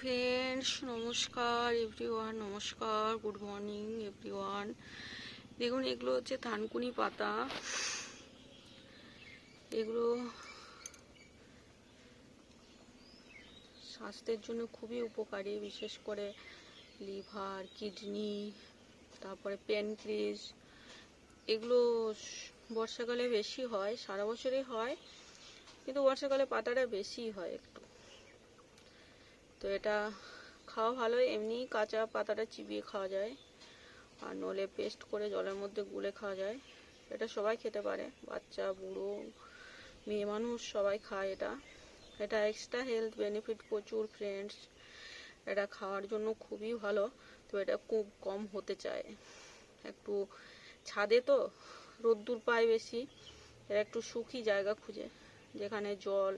Friends নমস্কার everyone নমস্কার good morning everyone দেখুন, এগুলো হচ্ছে থানকুনি পাতা। এগুলো স্বাস্থ্যের জন্য খুবই উপকারী, বিশেষ করে লিভার, কিডনি, তারপরে প্যানক্রিজ। এগুলো বর্ষাকালে বেশি হয়, সারা বছরই হয়, কিন্তু বর্ষাকালে পাতাটা বেশি হয়। এটা খাওয়া ভালো এমনি কাঁচা পাতাটা চিবিয়ে খাওয়া যায় আর নলে পেস্ট করে জলের মধ্যে গুলে খাওয়া যায়। এটা সবাই খেতে পারে। বাচ্চা, বুড়ো, মেয়ে মানুষ সবাই খায় এটা। এটা এক্সট্রা হেলথ বেনিফিট প্রচুর ফ্রেন্ডস এটা খাওয়ার জন্য খুবই ভালো। তো এটা খুব কম হতে চায়। একটু ছাদে তো রোদ্দুর পায় বেশি। এরা একটু সুখী জায়গা খুঁজে, যেখানে জল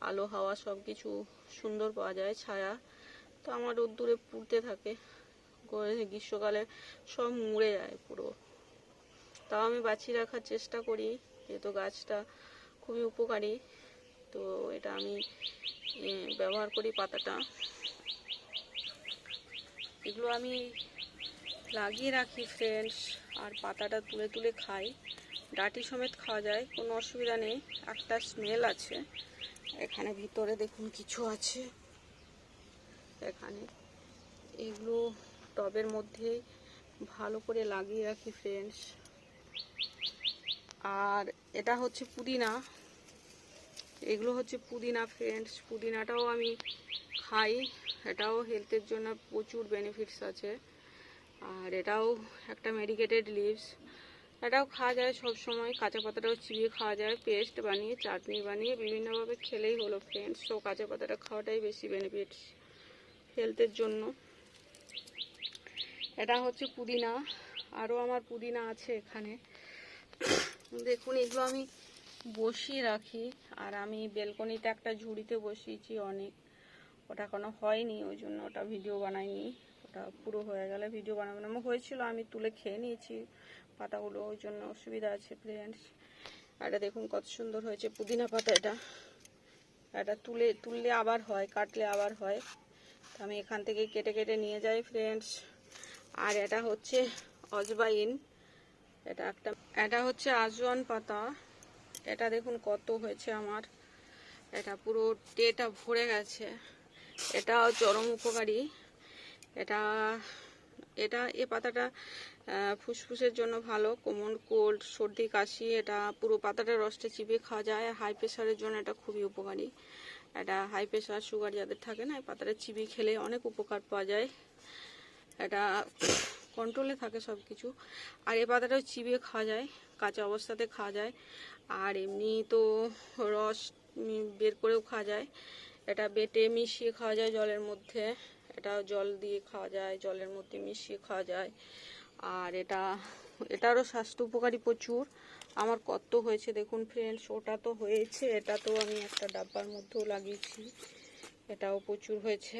আলো, হাওয়া সব কিছু সুন্দর পাওয়া যায়, ছায়া। তো আমার রোদ্দুরে পুড়তে থাকে। গ্রীষ্মকালে সব মুড়ে যায় পুরো। তাও আমি বাঁচিয়ে রাখার চেষ্টা করি, যেহেতু গাছটা খুবই উপকারী। তো এটা আমি ব্যবহার করি পাতাটা। এগুলো আমি লাগিয়ে রাখি ফ্রেন্ডস আর পাতাটা তুলে তুলে খাই। ডাটি সমেত খাওয়া যায়, কোনো অসুবিধা নেই। একটা স্মেল আছে। এখানে ভিতরে দেখুন কিছু আছে। এখানে এগুলো টবের মধ্যে ভালো করে লাগিয়ে রাখি ফ্রেন্ডস আর এটা হচ্ছে পুদিনা। এগুলো হচ্ছে পুদিনা ফ্রেন্ডস পুদিনাটাও আমি খাই। এটাও হেলথের জন্য প্রচুর বেনিফিটস আছে। আর এটাও একটা মেডিকেটেড লিভস এটাও খাওয়া যায় সব সময় কাঁচা পাতাটাও চিবিয়ে খাওয়া যায়, পেস্ট বানিয়ে, চাটনি বানিয়ে, বিভিন্নভাবে খেলেই হলো ফ্রেন্ডস তো কাঁচা পাতাটা খাওয়াটাই বেশি বেনিফিটস হেলথের জন্য। এটা হচ্ছে পুদিনা, আরও আমার পুদিনা আছে এখানে। দেখুন, এগুলো আমি বসিয়ে রাখি, আর আমি বেলকনিতে একটা ঝুড়িতে বসিয়েছি অনেক। ওটা কোনো হয়নি, ওই জন্য ওটা ভিডিও বানাইনি। ওটা পুরো হয়ে গেলে ভিডিও বানাবো না। হয়েছিল, আমি তুলে খেয়ে নিয়েছি। পাতাগুলো, ওই জন্য অসুবিধা আছে ফ্রেন্ডস এটা দেখুন কত সুন্দর হয়েছে, পুদিনা পাতা এটা। এটা তুলে, তুললে আবার হয়, কাটলে আবার হয়। তো আমি এখান থেকে কেটে কেটে নিয়ে যাই ফ্রেন্ডস আর এটা হচ্ছে অজবাইন। এটা একটা, এটা হচ্ছে আজওয়ান পাতা। এটা দেখুন কত হয়েছে আমার। এটা পুরো টেটা ভরে গেছে। এটাও চরম উপকারী। এটা এটা, এ পাতাটা ফুসফুসের জন্য ভালো কোমর কোল্ড, সর্দি, কাশি, এটা পুরো পাতাটা রসটা চিবিয়ে খাওয়া যায় হাই প্রেশারের জন্য এটা খুবই উপকারী। এটা হাই প্রেশার সুগার যাদের থাকে না, এই পাতাটা চিবিয়ে খেলে অনেক উপকার পাওয়া যায়। এটা কন্ট্রোলে থাকে সব কিছু আর এ পাতাটাও চিবিয়ে খাওয়া যায়, কাঁচা অবস্থাতে খাওয়া যায়। আর এমনি তো রস বের করেও খাওয়া যায়। এটা বেটে মিশিয়ে খাওয়া যায় জলের মধ্যে। এটা জল দিয়ে খাওয়া যায়, জলের মধ্যে মিশিয়ে খাওয়া যায়। আর এটা, এটারও স্বাস্থ্য উপকারী প্রচুর। আমার কত হয়েছে দেখুন ফ্রেন্ডস ওটা তো হয়েছে, এটা তো আমি একটা ডাব্বার মধ্যেও লাগিয়েছি। এটাও প্রচুর হয়েছে।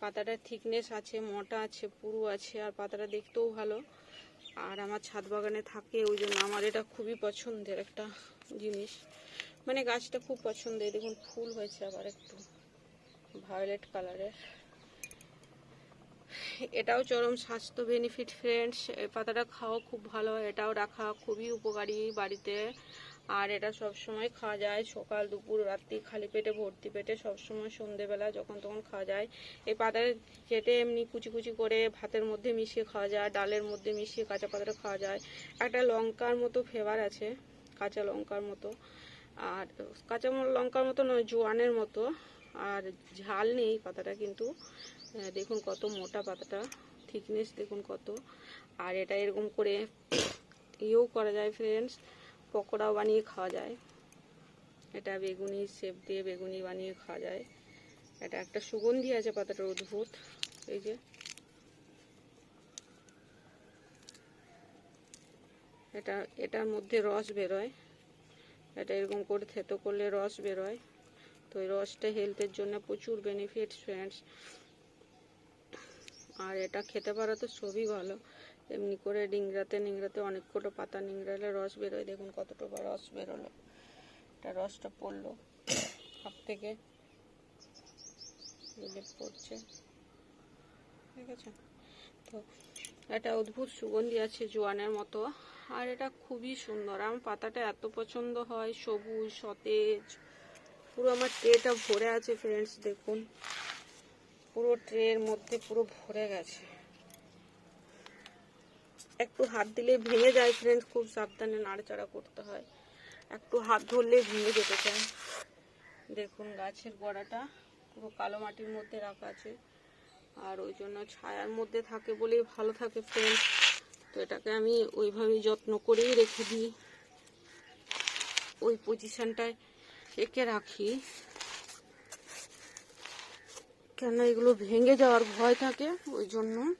পাতাটার থিকনেস আছে, মোটা আছে, পুরু আছে, আর পাতাটা দেখতেও ভালো। আর আমার ছাদ বাগানে থাকে, ওই জন্য আমার এটা খুবই পছন্দের একটা জিনিস। মানে গাছটা খুব পছন্দের, দেখুন ফুল হয়েছে আবার একটু। ভায়োলেট কালারের এটাও চরম স্বাস্থ্য বেনিফিট ফ্রেন্ডস এই পাতাটা খাওয়া খুব ভালো এটাও রাখা খুবই উপকারী বাড়িতে। আর এটা সব সময় খাওয়া যায় সকাল, দুপুর, রাত্রি, খালি পেটে ভর্তি পেটে সব সময় সন্ধেবেলা যখন তখন খাওয়া যায়। এই পাতা কেটে এমনি কুচি কুচি করে ভাতের মধ্যে মিশিয়ে খাওয়া যায়, ডালের মধ্যে মিশিয়ে কাঁচা পাতাটা খাওয়া যায়। একটা লঙ্কার মতো ফ্লেভার আছে, কাঁচা লঙ্কার মতো। আর কাঁচা লঙ্কার মতো নয়, জোয়ানের মতো। আর ঝাল নেই পাতাটা কিন্তু। দেখুন কত মোটা পাতাটা থিকনেস দেখুন কত। আর এটা এরকম করে ইয়েও করা যায় ফ্রেন্ডস পকোড়াও বানিয়ে খাওয়া যায়। এটা বেগুনি সেপ দিয়ে বেগুনি বানিয়ে খাওয়া যায়। এটা একটা সুগন্ধি আছে পাতাটার অদ্ভুত, এই যে। এটা, এটার মধ্যে রস বেরোয়। এটা এরকম করে থেতো করলে রস বেরোয়। তো এই রসটা হেলথের জন্য প্রচুর বেনিফিট ফ্রেন্ডস আর এটা খেতে পারা তো সবই ভালো। এমনি করে নিংড়াতে নিংড়াতে অনেক কটো পাতা নিংড়ালে রস বেরোয়। দেখুন কতটা রস বেরোলো। এটা রসটা পড়ল। হাত থেকে পড়ছে। ঠিক আছে? তো এটা অদ্ভুত সুগন্ধি আছে জোয়ানের মতো। আর এটা খুবই সুন্দর। আমার পাতাটা এত পছন্দ হয়, সবুজ, সতেজ। পুরো আমার ট্রেটা ভরে আছে ফ্রেন্ডস দেখুন। পুরো ট্রের মধ্যে পুরো ভরে গেছে। একটু হাত দিলে ভেঙে যায় ফ্রেন্ডস খুব সাবধানে নাড়াচাড়া করতে হয়। একটু হাত ধরলে ভেঙে যেতে চায়। দেখুন, গাছের গোড়াটা পুরো কালো মাটির মধ্যে রাখা আছে। আর ওই জন্য ছায়ার মধ্যে থাকে বলেই ভালো থাকে ফ্রেন্ডস তো এটাকে আমি ওইভাবেই যত্ন করেই রেখে দিই। ওই পজিশনটায় এঁকে রাখি। কেন এগুলো ভেঙে যাওয়ার ভয় থাকে, ওই জন্য।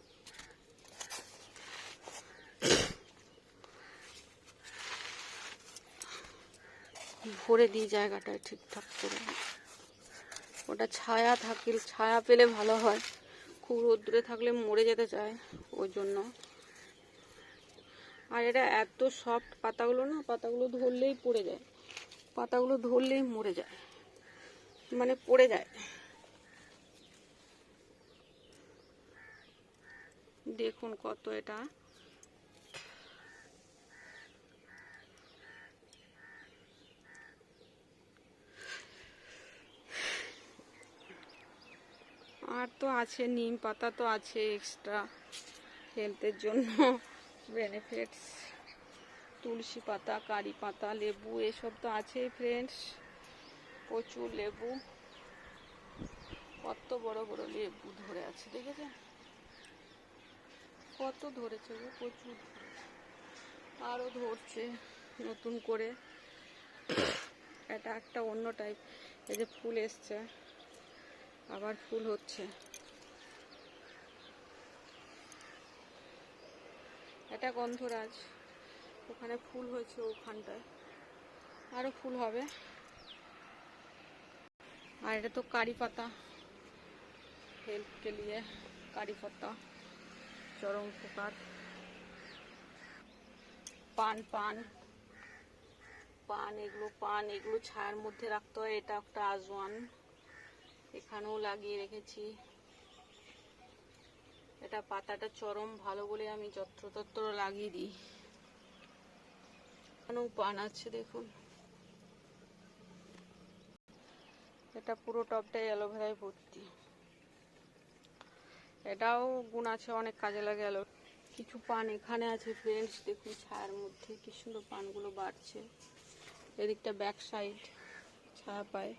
ভরে দিই জায়গাটায় ঠিকঠাক করে। ওটা ছায়া থাকলে ছায়া পেলে ভালো হয়। খুব রোদ্দুরে থাকলে মরে যেতে চায় ওই জন্য। আর এটা এত সফট পাতাগুলো না, পাতাগুলো ধরলেই পড়ে যায়। পাতাগুলো ধরলেই মরে যায়। মানে পড়ে যায়। দেখুন কত এটা আর তো আছে, নিম পাতা তো আছে এক্সট্রা হেলথের জন্য বেনিফিটস তুলসী পাতা, কারি পাতা, লেবু, এসব তো আছেই ফ্রেন্ডস প্রচুর লেবু, কত বড় বড় লেবু ধরে আছে, দেখেছেন? কত ধরেছে গো, প্রচুর আরও ধরছে নতুন করে। এটা একটা অন্য টাইপ এই যে ফুল এসছে, আবার ফুল হচ্ছে। এটা গন্ধরাজ। ওখানে ফুল হয়েছে ওখানটায়। আরও ফুল হবে। আর এটা তো কারি পাতা। হেল্প কে লিয়ে কারি পাতা। চরম পোকার পান পান। পান এগুলো পান এগুলো ছায়ার মধ্যে রাখতে হয়। এটা একটা আজওয়ান। এখানেও লাগিয়ে রেখেছি। এটা পাতাটা চরম ভালো বলে আমি যত্রতত্র লাগিয়ে দিই। পান আছে দেখুন। এটা পুরো টপটাই অ্যালোভেরায় ভর্তি। এটাও গুণ আছে, অনেক কাজে লাগে অ্যালো কিছু পান এখানে আছে ফ্রেন্ডস দেখুন ছায়ার মধ্যে কি সুন্দর পানগুলো বাড়ছে। এদিকটা ব্যাক সাইড ছায়া পায়।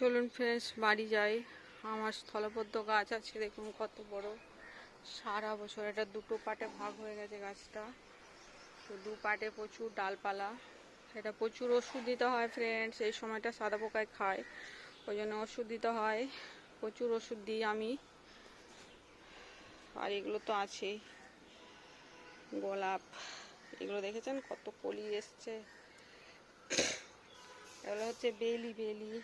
চলুন ফ্রেন্ডস, বাড়ি যাই। আমার স্থলবদ্ধ গাছ আছে, দেখুন কত বড়। সারা বছর এটা দুটো পাটে ভাগ হয়ে গেছে গাছটা। তো দু পাটে প্রচুর ডালপালা। এটা প্রচুর ওষুধ দিতে হয় ফ্রেন্ডস, এই সময়টা সাদা পোকায় খায়। ওই জন্য ওষুধ দিতে হয়। প্রচুর ওষুধ দিই আমি। আর এগুলো তো আছেই। গোলাপ, এগুলো দেখেছেন? কত কলি এসছে। এগুলো হচ্ছে বেলি বেলি।